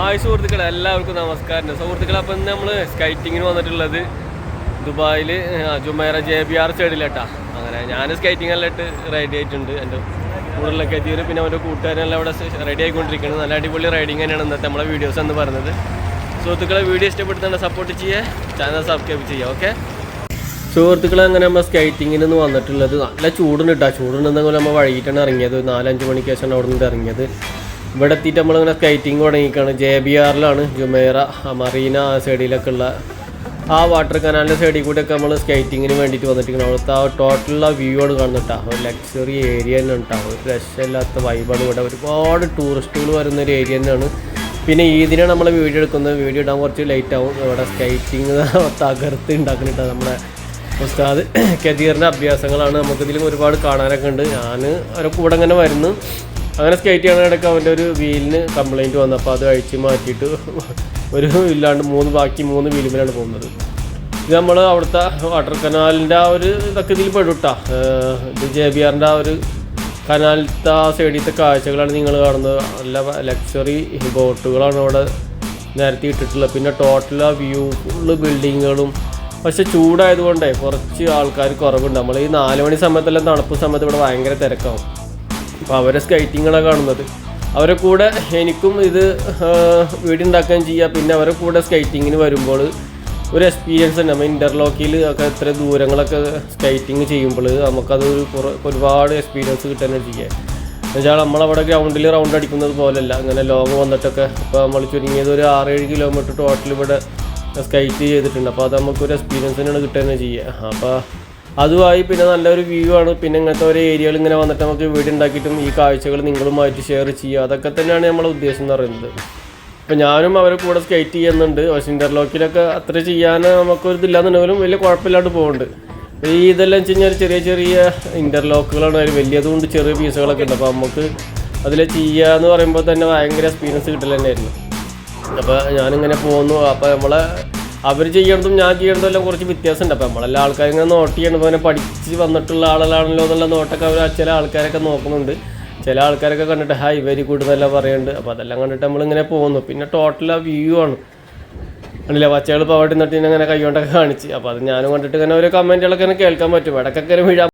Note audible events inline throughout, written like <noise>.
Hi സുഹൃത്തുക്കളെ എല്ലാവർക്കും നമസ്കാരം. സുഹൃത്തുക്കളെ അപ്പം ഇന്ന് നമ്മൾ സ്കൈറ്റിങ്ങിന് വന്നിട്ടുള്ളത് ദുബായിൽ ജുമൈറ ജെ ബി ആർ സൈഡിലേട്ടാ അങ്ങനെ ഞാൻ സ്കൈറ്റിംഗ് എല്ലാം ഇട്ട് റെഡി ആയിട്ടുണ്ട്. എന്റെ കൂടുതലൊക്കെ എത്തിയത് പിന്നെ അവന്റെ കൂട്ടുകാരെല്ലാം അവിടെ റെഡി ആയിക്കൊണ്ടിരിക്കുന്നത് നല്ല അടിപൊളി റൈഡിങ് തന്നെയാണ് ഇന്നത്തെ നമ്മളെ വീഡിയോസ് എന്ന് പറയുന്നത്. സുഹൃത്തുക്കളെ വീഡിയോ ഇഷ്ടപ്പെടുന്നുണ്ട് സപ്പോർട്ട് ചെയ്യേ ചാനൽ സബ്സ്ക്രൈബ് ചെയ്യുക ഓക്കെ സുഹൃത്തുക്കളെ അങ്ങനെ നമ്മൾ സ്കൈറ്റിങ്ങിന് നിന്ന് വന്നിട്ടുള്ളത് നല്ല ചൂടുണ്ട് കേട്ടോ ചൂടുണ്ടെന്നെങ്കിൽ നമ്മൾ വൈകിട്ടാണ് ഇറങ്ങിയത്. നാലഞ്ച് മണിക്ക് ശേഷമാണ് അവിടെ നിന്ന് ഇറങ്ങിയത്. ഇവിടെ എത്തിയിട്ട് നമ്മളിങ്ങനെ സ്കൈറ്റിംഗ് തുടങ്ങിക്കാണ് ജെ ബി ആറിലാണ് ജുമേറ മറീന ആ സൈഡിലൊക്കെ ഉള്ള ആ വാട്ടർ കനാലിന്റെ സൈഡിൽ കൂടെയൊക്കെ നമ്മൾ സ്കൈറ്റിങ്ങിന് വേണ്ടിയിട്ട് വന്നിട്ടിരിക്കണം അവിടുത്തെ ആ ടോട്ടലുള്ള വ്യൂ ആണ് കാണുന്നുട്ടാ ഒരു ലക്ഷറി ഏരിയ തന്നെ ഉണ്ടാവും ഒരു രക്ഷമില്ലാത്ത വൈബാണ് ഇവിടെ. ഒരുപാട് ടൂറിസ്റ്റുകൾ വരുന്ന ഒരു ഏരിയ തന്നെയാണ്. പിന്നെ ഇതിനാണ് നമ്മൾ വീഡിയോ എടുക്കുന്നത്. വീഡിയോ ഇടാൻ കുറച്ച് ലേറ്റ് ആവും. ഇവിടെ സ്കൈറ്റിങ് <laughs> തകർത്ത് ഉണ്ടാക്കുന്നുണ്ട് നമ്മുടെ ഉസ്താദ്. <coughs> കതീറിന്റെ അഭ്യാസങ്ങളാണ് നമുക്കിതിലും ഒരുപാട് കാണാനൊക്കെ ഉണ്ട്. ഞാൻ അവരെ കൂടെ അങ്ങനെ വരുന്നു. അങ്ങനെ സ്കേറ്റ് ചെയ്യണ അവന്റെ ഒരു വീലിന് കംപ്ലൈന്റ് വന്നു. അപ്പോൾ അത് അഴിച്ച് മാറ്റിയിട്ട് ഒരു ഇല്ലാണ്ട് മൂന്ന് ബാക്കി മൂന്ന് വീലുമിലാണ് പോകുന്നത്. ഇത് നമ്മൾ അവിടുത്തെ വാട്ടർ കനാലിന്റെ ആ ഒരു ഇതൊക്കെ ഇതിൽ പെടുട്ടാ ഇത് ജെ ബി ആറിന്റെ ആ ഒരു കനാലിലത്തെ ആ സൈഡിലത്തെ കാഴ്ചകളാണ് നിങ്ങൾ കാണുന്നത്. നല്ല ലക്ഷറി ബോട്ടുകളാണ് അവിടെ നേരത്തെ ഇട്ടിട്ടുള്ളത്. പിന്നെ ടോട്ടൽ ആ വ്യൂ ഫുള്ള് ബിൽഡിങ്ങുകളും പക്ഷെ ചൂടായതുകൊണ്ടേ കുറച്ച് ആൾക്കാർ കുറവുണ്ട്. നമ്മൾ ഈ നാല് മണി സമയത്തെല്ലാം തണുപ്പ് സമയത്ത് ഇവിടെ ഭയങ്കര തിരക്കാവും. അപ്പോൾ അവരെ സ്കൈറ്റിങ്ങളാണ് കാണുന്നത്. അവരെ കൂടെ എനിക്കും ഇത് വീട് ഉണ്ടാക്കുകയും ചെയ്യാം. പിന്നെ അവരെ കൂടെ സ്കൈറ്റിങ്ങിന് വരുമ്പോൾ ഒരു എക്സ്പീരിയൻസ് ഉണ്ട് നമ്മൾ ഇന്റർലോക്കിൽ ഒക്കെ എത്ര ദൂരങ്ങളൊക്കെ സ്കൈറ്റിങ് ചെയ്യുമ്പോൾ നമുക്കത് ഒരു ഒരുപാട് എക്സ്പീരിയൻസ് കിട്ടാനാണ് ചെയ്യുക എന്നുവെച്ചാൽ നമ്മളവിടെ ഗ്രൗണ്ടിൽ റൗണ്ട് അടിക്കുന്നത് പോലെയല്ല. അങ്ങനെ ലോങ് വന്നിട്ടൊക്കെ ഇപ്പോൾ നമ്മൾ ചുരുങ്ങിയത് ഒരു ആറേഴ് കിലോമീറ്റർ ടോട്ടൽ ഇവിടെ സ്കൈറ്റ് ചെയ്തിട്ടുണ്ട്. അപ്പോൾ അത് നമുക്കൊരു എക്സ്പീരിയൻസ് തന്നെയാണ് കിട്ടുക ചെയ്യുക അപ്പോൾ അതുമായി പിന്നെ നല്ലൊരു വ്യൂ ആണ്. പിന്നെ ഇങ്ങനത്തെ ഒരു ഏരിയകൾ ഇങ്ങനെ വന്നിട്ട് നമുക്ക് വീട് ഉണ്ടാക്കിയിട്ടും ഈ കാഴ്ചകൾ നിങ്ങളുമായിട്ട് ഷെയർ ചെയ്യുക. അതൊക്കെ തന്നെയാണ് നമ്മളെ ഉദ്ദേശം എന്ന് പറയുന്നത്. ഇപ്പം ഞാനും അവരെ കൂടെ സ്കേറ്റ് ചെയ്യുന്നുണ്ട്. പക്ഷേ ഇന്റർലോക്കിലൊക്കെ അത്ര ചെയ്യാൻ നമുക്കൊരു ഇതില്ലാന്നുണ്ടെങ്കിലും വലിയ കുഴപ്പമില്ലാണ്ട് പോകുന്നുണ്ട് ഈ ഇതെല്ലാം വെച്ച് കഴിഞ്ഞാൽ ചെറിയ ചെറിയ ഇന്റർലോക്കുകളാണ് അതിൽ വലിയതുകൊണ്ട് ചെറിയ പീസുകളൊക്കെ ഉണ്ട്. അപ്പോൾ നമുക്ക് അതിൽ ചെയ്യുക എന്ന് പറയുമ്പോൾ തന്നെ ഭയങ്കര എക്സ്പീരിയൻസ് കിട്ടൽ തന്നെയായിരുന്നു. അപ്പോൾ ഞാനിങ്ങനെ പോകുന്നു അപ്പോൾ നമ്മളെ അവർ ചെയ്യണതും ഞാൻ ചെയ്യണതും എല്ലാം കുറച്ച് വ്യത്യാസമുണ്ട്. അപ്പോൾ നമ്മളെല്ലാ ആൾക്കാരും ഇങ്ങനെ നോട്ട് ചെയ്യണം അങ്ങനെ പഠിച്ച് വന്നിട്ടുള്ള ആളുകളാണല്ലോ എന്നുള്ള നോട്ടൊക്കെ അവർ ചില ആൾക്കാരൊക്കെ നോക്കുന്നുണ്ട്. ചില ആൾക്കാരൊക്കെ കണ്ടിട്ട് ഹായ് വെരി ഗുഡ് എന്നെല്ലാം പറയുന്നുണ്ട് അപ്പോൾ അതെല്ലാം കണ്ടിട്ട് നമ്മളിങ്ങനെ പോകുന്നു. പിന്നെ ടോട്ടൽ ആ വ്യൂ ആണ്. അല്ല പച്ചകൾ നിന്നിട്ട് ഇങ്ങനെ കൈകൊണ്ടൊക്കെ കാണിച്ച്. അപ്പോൾ അത് ഞാനും കണ്ടിട്ട് ഇങ്ങനെ ഓരോ കമന്റുകളൊക്കെ ഇങ്ങനെ കേൾക്കാൻ പറ്റും. ഇടയ്ക്കൊക്കെ വീഴാൻ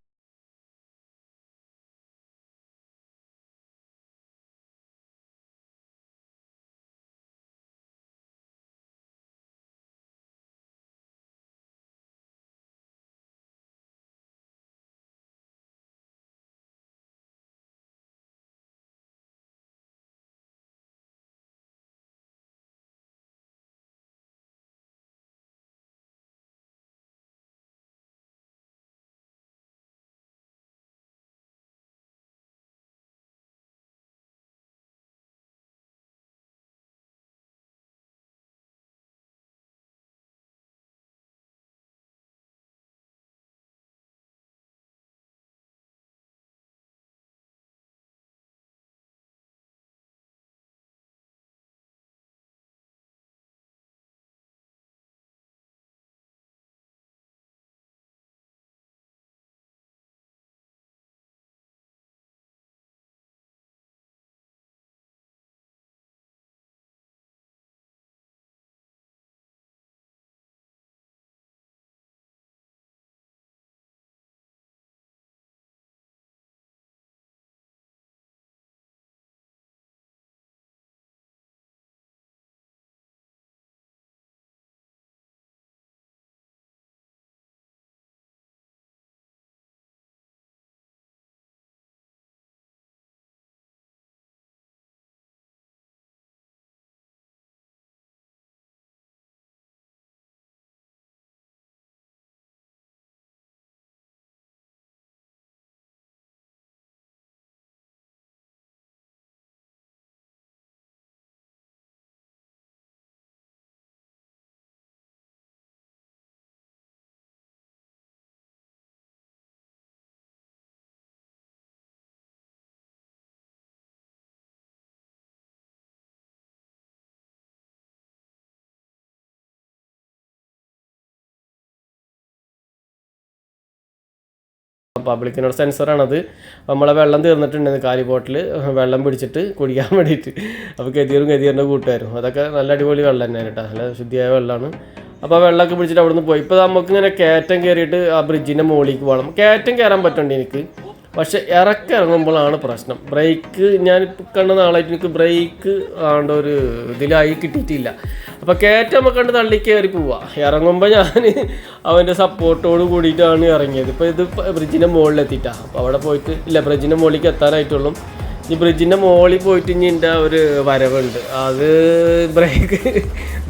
പബ്ലിക്കിനോട് സെൻസറാണത്. നമ്മളെ വെള്ളം തീർന്നിട്ടുണ്ടെന്ന് കാലി ബോട്ടിൽ വെള്ളം പിടിച്ചിട്ട് കുടിക്കാൻ വേണ്ടിയിട്ട്. അപ്പോൾ ഗതിയറും ഗതിയറിന്റെ കൂട്ടുകാരും. അതൊക്കെ നല്ല അടിപൊളി വെള്ളം തന്നെയാണ് കേട്ടോ. നല്ല ശുദ്ധിയായ വെള്ളമാണ് അപ്പോൾ വെള്ളമൊക്കെ പിടിച്ചിട്ട് അവിടെ നിന്ന് പോയി. ഇപ്പോൾ നമുക്ക് ഇങ്ങനെ കയറ്റം കയറിയിട്ട് ആ ബ്രിഡ്ജിന്റെ മുകളിലേക്ക് പോകണം. കയറ്റം കയറാൻ പറ്റുന്നുണ്ട് എനിക്ക്? പക്ഷെ ഇറക്കി ഇറങ്ങുമ്പോഴാണ് പ്രശ്നം. ബ്രേക്ക് ഞാൻ കണ്ട നാളായിട്ട് എനിക്ക് ബ്രേക്ക് ആണ്ട് ഒരു ഇതിലായി കിട്ടിയിട്ടില്ല. അപ്പോൾ കയറ്റം നമുക്ക് കണ്ട് തള്ളി കയറി പോവാ. ഇറങ്ങുമ്പോൾ ഞാൻ അവന്റെ സപ്പോർട്ടോട് കൂടിയിട്ടാണ് ഇറങ്ങിയത്. ഇപ്പോൾ ഇത് ബ്രിഡ്ജിന്റെ മുകളിലെത്തിയിട്ടാണ് അപ്പോൾ അവിടെ പോയിട്ട് ഇല്ല ബ്രിഡ്ജിന്റെ മുകളിലേക്ക് എത്താനായിട്ടുള്ളൂ. ഈ ബ്രിഡ്ജിന്റെ മുകളിൽ പോയിട്ട് ഇനി എന്റെ ഒരു വരവുണ്ട്. അത് ബ്രേക്ക്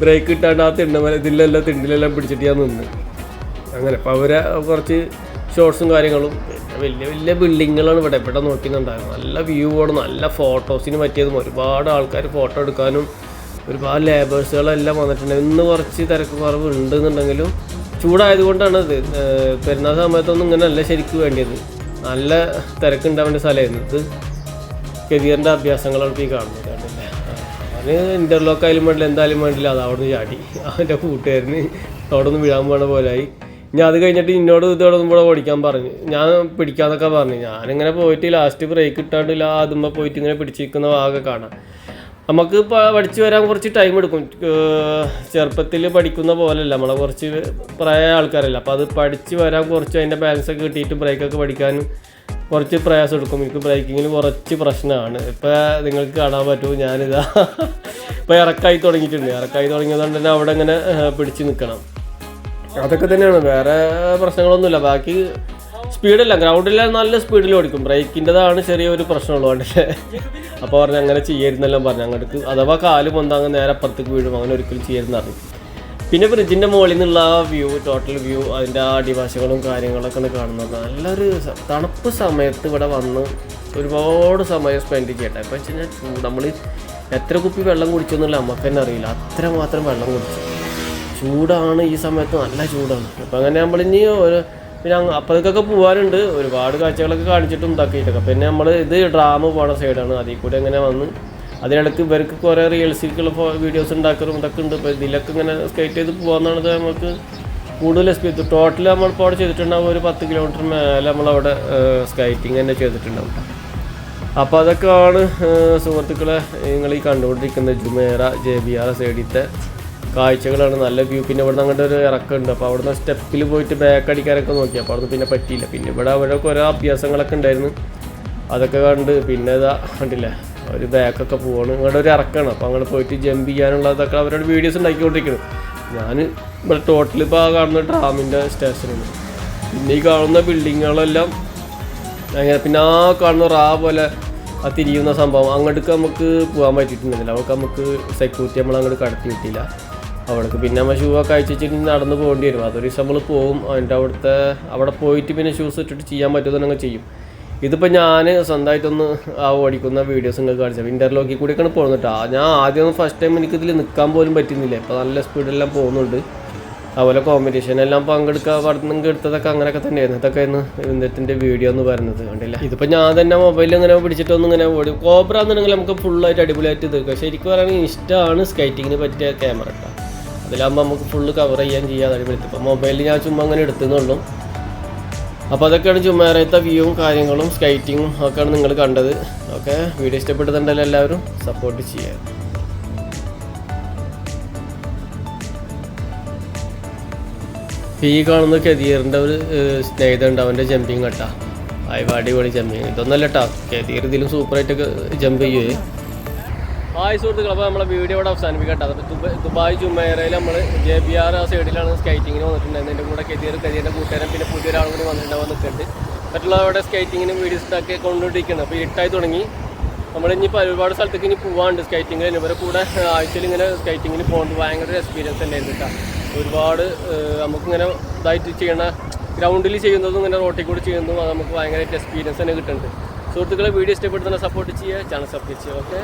ബ്രേക്ക് ഇട്ടാണ്ട് ആ തിണ്ണ ഇതിലെല്ലാം തിണ്ടിലെല്ലാം പിടിച്ചിട്ട് ഞാൻ നിന്ന്. അങ്ങനെ. അപ്പോൾ അവരെ കുറച്ച് ഷോർട്സും കാര്യങ്ങളും വലിയ വലിയ ബിൽഡിങ്ങുകളാണ് ഇവിടെ. ഇവിടെ നോക്കുന്നുണ്ടായിരുന്നു നല്ല വ്യൂ ആണ്. നല്ല ഫോട്ടോസിന് പറ്റിയതും ഒരുപാട് ആൾക്കാർ ഫോട്ടോ എടുക്കാനും ഒരുപാട് ലേബേഴ്സുകളെല്ലാം വന്നിട്ടുണ്ട്. ഇന്ന് കുറച്ച് തിരക്ക് കുറവ് ഉണ്ടെന്നുണ്ടെങ്കിലും ചൂടായതുകൊണ്ടാണ് ഏഹ് പെരുന്നാൾ സമയത്തൊന്നും ഇങ്ങനെയല്ല ശരിക്കും വേണ്ടിയത്. നല്ല തിരക്കുണ്ടാവേണ്ട സ്ഥലമായിരുന്നു ഇത് കെതിയറിന്റെ അഭ്യാസങ്ങളാണ് ഈ കാണുന്നത് അവന് ഇന്റർലോക്ക് ആയാലും വേണ്ടില്ല എന്തായാലും വേണ്ടില്ല. അത് അവിടെ നിന്ന് ചാടി. അവന്റെ കൂട്ടുകാരന് അവിടെ നിന്ന് വീഴാൻ പോണ പോലായി. ഞാൻ അത് കഴിഞ്ഞിട്ട് ഇന്നോട് ഇതോടൊന്നും കൂടെ ഓടിക്കാൻ പറഞ്ഞു. ഞാൻ പിടിക്കാന്നൊക്കെ പറഞ്ഞു. ഞാനിങ്ങനെ പോയിട്ട് ലാസ്റ്റ് ബ്രേക്ക് ഇട്ടാണ്ട് ലാ അതുമ്പോൾ പോയിട്ട് ഇങ്ങനെ പിടിച്ചിരിക്കുന്ന ഭാഗമൊക്കെ കാണാം. നമുക്ക് പഠിച്ചു വരാൻ കുറച്ച് ടൈം എടുക്കും. ചെറുപ്പത്തിൽ പഠിക്കുന്ന പോലെയല്ല നമ്മളെ കുറച്ച് പ്രായ ആൾക്കാരല്ല. അപ്പോൾ അത് പഠിച്ച് വരാൻ കുറച്ച് അതിന്റെ ബാലൻസ് ഒക്കെ കിട്ടിയിട്ട് ബ്രേക്കൊക്കെ പഠിക്കാനും കുറച്ച് പ്രയാസം എടുക്കും. എനിക്ക് ബ്രേക്കിങ്ങിന് കുറച്ച് പ്രശ്നമാണ് ഇപ്പം നിങ്ങൾക്ക് കാണാൻ പറ്റുമോ ഞാനിതാ ഇപ്പോൾ ഇറക്കായി തുടങ്ങിയിട്ടുണ്ട്. ഇറക്കായി തുടങ്ങിയതുകൊണ്ട് തന്നെ അവിടെ ഇങ്ങനെ പിടിച്ച് നിൽക്കണം അതൊക്കെ തന്നെയാണ്. വേറെ പ്രശ്നങ്ങളൊന്നുമില്ല. ബാക്കി സ്പീഡല്ല. ഗ്രൗണ്ടിൽ നല്ല സ്പീഡിൽ ഓടിക്കും. ബ്രേക്കിന്റെതാണ് ചെറിയൊരു പ്രശ്നമുള്ളൂ കണ്ടില്ലേ? അപ്പോൾ പറഞ്ഞു അങ്ങനെ ചെയ്യരുന്നെല്ലാം പറഞ്ഞു. അങ്ങോട്ട് അഥവാ കാൽ പൊന്താങ്ങ് നേരെ അപ്പുറത്തേക്ക് വീഴും. അങ്ങനെ ഒരിക്കലും ചെയ്യരുന്ന് അറിയും പിന്നെ ബ്രിഡ്ജിന്റെ മുകളിൽ നിന്നുള്ള ആ വ്യൂ ടോട്ടൽ വ്യൂ അതിന്റെ ആ അടിഭാഷകളും കാര്യങ്ങളൊക്കെ കാണുന്നത് നല്ലൊരു തണുപ്പ് സമയത്ത് ഇവിടെ വന്ന് ഒരുപാട് സമയം സ്പെൻഡ് ചെയ്യട്ടെ ഇപ്പം വെച്ച് കഴിഞ്ഞാൽ നമ്മൾ എത്ര കുപ്പി വെള്ളം കുടിച്ചെന്നുള്ള നമുക്ക് തന്നെ അറിയില്ല. അത്ര മാത്രം വെള്ളം കുടിച്ചു. ചൂടാണ് ഈ സമയത്ത് നല്ല ചൂടാണ്. അപ്പം അങ്ങനെ നമ്മൾ ഇനി ഒരു പിന്നെ അപ്പോഴത്തേക്കൊക്കെ പോകാറുണ്ട് ഒരുപാട് കാഴ്ചകളൊക്കെ കാണിച്ചിട്ടും ഇതാക്കിയിട്ടൊക്കെ. പിന്നെ നമ്മൾ ഇത് ഡ്രാമ പോണ സൈഡാണ്. അതിൽ കൂടെ ഇങ്ങനെ വന്ന് അതിനിടയ്ക്ക് ഇവർക്ക് കുറേ റിയൽസിക്കുള്ള വീഡിയോസ് ഉണ്ടാക്കലും ഇതൊക്കെ ഉണ്ട്. ഇപ്പോൾ ഇതിലൊക്കെ ഇങ്ങനെ സ്കേറ്റ് ചെയ്ത് പോകാന്നാണ് നമുക്ക് കൂടുതൽ എക്സ്പീരിയൻസ് ടോട്ടൽ നമ്മൾ ഇപ്പോൾ അവിടെ ചെയ്തിട്ടുണ്ടാവും ഒരു പത്ത് കിലോമീറ്റർ മേലെ നമ്മളവിടെ സ്കൈറ്റിങ് തന്നെ ചെയ്തിട്ടുണ്ടാവും. അപ്പോൾ അതൊക്കെയാണ് സുഹൃത്തുക്കളെ നിങ്ങൾ ഈ കണ്ടുകൊണ്ടിരിക്കുന്ന ജുമേറ ജെ ബി ആർ സൈഡിലത്തെ കാഴ്ചകളാണ് നല്ല വ്യൂ പിന്നെ ഇവിടെ അങ്ങോട്ട് ഒരു ഇറക്കമുണ്ട്. അപ്പോൾ അവിടുന്ന് സ്റ്റെപ്പിൽ പോയിട്ട് ബാക്ക് അടിക്കാനൊക്കെ നോക്കി. അപ്പോൾ അവിടുന്ന് പിന്നെ പറ്റിയില്ല. പിന്നെ ഇവിടെ അവിടെയൊക്കെ ഓരോ അഭ്യാസങ്ങളൊക്കെ ഉണ്ടായിരുന്നു. അതൊക്കെ കണ്ട് പിന്നെ ഇതാ കണ്ടില്ലേ? ഒരു ബാക്കൊക്കെ പോവാണ്. ഇങ്ങോട്ട് ഒരു ഇറക്കാണ്. അപ്പോൾ അങ്ങോട്ട് പോയിട്ട് ജമ്പ് ചെയ്യാനുള്ളതൊക്കെ അവരോട് വീഡിയോസ് ഉണ്ടാക്കിക്കൊണ്ടിരിക്കണം ഞാൻ ഇവിടെ ടോട്ടൽ ഇപ്പോൾ ആ കാണുന്ന ഡാമിന്റെ സ്റ്റേഷനാണ് പിന്നെ ഈ കാണുന്ന ബിൽഡിങ്ങുകളെല്ലാം അങ്ങനെ പിന്നെ ആ കാണുന്ന റാ പോലെ ആ തിരിയുന്ന സംഭവം അങ്ങോട്ടേക്ക് നമുക്ക് പോകാൻ പറ്റിയിട്ടുണ്ടായിരുന്നില്ല. അവർക്ക് നമുക്ക് സെക്യൂരിറ്റി നമ്മൾ അങ്ങോട്ട് കടത്തി വിട്ടില്ല. അവിടേക്ക്. പിന്നെ നമ്മൾ ഷൂ ഒക്കെ അയച്ചിട്ട് നടന്ന് പോകേണ്ടി വരും. അതൊരു ദിവസം നമ്മൾ പോകും അതിന്റെ അവിടുത്തെ അവിടെ പോയിട്ട് പിന്നെ ഷൂസ് ഇട്ടിട്ട് ചെയ്യാൻ പറ്റുമെന്ന് ചെയ്യും. ഇതിപ്പോൾ ഞാൻ സ്വന്തമായിട്ടൊന്ന് ആ ഓടിക്കുന്ന വീഡിയോസ് നിങ്ങൾക്ക് കാണിച്ചത് ഇന്റർലോക്കിൽ കൂടിയൊക്കെയാണ് പോകുന്നത് കേട്ടോ. ഞാൻ ആദ്യം ഫസ്റ്റ് ടൈം എനിക്കിതിൽ നിൽക്കാൻ പോലും പറ്റുന്നില്ല. ഇപ്പോൾ നല്ല സ്പീഡിലെല്ലാം പോകുന്നുണ്ട്. അതുപോലെ കോമ്പറ്റീഷൻ എല്ലാം പങ്കെടുക്കുക നിങ്ങൾക്ക് എടുത്തതൊക്കെ അങ്ങനെയൊക്കെ തന്നെയായിരുന്നു. ഇതൊക്കെ ഇന്ന് ഇന്നത്തിന്റെ വീഡിയോ എന്ന് പറയുന്നത്. കണ്ടില്ല? ഇതിപ്പോൾ ഞാൻ തന്നെ മൊബൈലിൽ ഇങ്ങനെ പിടിച്ചിട്ടൊന്നും ഇങ്ങനെ ഓടി. കോബ്ര എന്നുണ്ടെങ്കിൽ നമുക്ക് ഫുള്ളായിട്ട് അടിപൊളിയായിട്ട് ഇത്. ശരിക്കും പറയുകയാണെങ്കിൽ ഇഷ്ടമാണ് സ്കൈറ്റിങ്ങിന് പറ്റിയ ക്യാമറ അതിലാകുമ്പോൾ നമുക്ക് ഫുള്ള് കവർ ചെയ്യാൻ ചെയ്യാൻ അടിപൊളി ഇപ്പോൾ മൊബൈലിൽ ഞാൻ ചുമ്മാ അങ്ങനെ എടുത്തുന്നുള്ളൂ അപ്പോൾ അതൊക്കെയാണ് ചുമ്മാറത്തെ വ്യൂവും കാര്യങ്ങളും സ്കൈറ്റിങ്ങും ഒക്കെയാണ് നിങ്ങൾ കണ്ടത്. ഓക്കെ? വീഡിയോ ഇഷ്ടപ്പെടുന്നുണ്ടല്ലോ എല്ലാവരും സപ്പോർട്ട് ചെയ്യുക. ഈ കാണുന്ന കെതിയറിന്റെ ഒരു സ്നേഹിതമുണ്ട് അവന്റെ ജമ്പിങ് കേട്ടാ. അയവാടി അടിപൊളി ജമ്പിങ് ഇതൊന്നല്ല കേട്ടോ കെതിയർ ഇതിലും സൂപ്പറായിട്ടൊക്കെ ജമ്പ് ചെയ്യുവേ ഹായ് സുഹൃത്തുക്കൾ അപ്പോൾ നമ്മളെ വീഡിയോ ഇവിടെ അവസാനിപ്പിക്കട്ടെ. അപ്പോൾ ദുബായ് ദുബായ് ജുമേറയിൽ നമ്മൾ ജെ ബി ആർ ആ സൈഡിലാണ് സ്കൈറ്റിങ്ങിന് വന്നിട്ടുണ്ടായിരുന്നത്. എന്റെ കൂടെ കെതിയർ കരിയറിന്റെ കൂട്ടുകാരൻ പിന്നെ പുതിയൊരാളും കൂടി വന്നിട്ടുണ്ടാവും നിൽക്കുന്നുണ്ട്. മറ്റുള്ള അവിടെ സ്കൈറ്റിങ്ങിന് വീഡിയോസ് ഉണ്ടാക്കി കൊണ്ടുകൊണ്ടിരിക്കുന്നത് അപ്പോൾ ഇട്ടായി തുടങ്ങി. നമ്മൾ ഇനിയിപ്പോൾ ഒരുപാട് സ്ഥലത്തേക്ക് ഇനി പോകാണ്ട് സ്കൈറ്റിങ്ങിന് ഇവരെ കൂടെ ആഴ്ചയിൽ ഇങ്ങനെ സ്കൈറ്റിങ്ങിന് പോകുന്നത് ഭയങ്കര എക്സ്പീരിയൻസ് തന്നെയായിരുന്നു കേട്ടോ. ഒരുപാട് നമുക്കിങ്ങനെ ഇതായിട്ട് ചെയ്യണ ഗ്രൗണ്ടിൽ ചെയ്യുന്നതും ഇങ്ങനെ റോട്ടിൽ കൂടി ചെയ്യുന്നതും അത് നമുക്ക് ഭയങ്കരമായിട്ട് എക്സ്പീരിയൻസ് തന്നെ കിട്ടുന്നുണ്ട്. സുഹൃത്തുക്കളെ വീഡിയോ ഇഷ്ടപ്പെടുന്ന സപ്പോർട്ട് ചെയ്യുക ചാനൽ സബ്സ്ക്രൈബ് ചെയ്യുക ഓക്കെ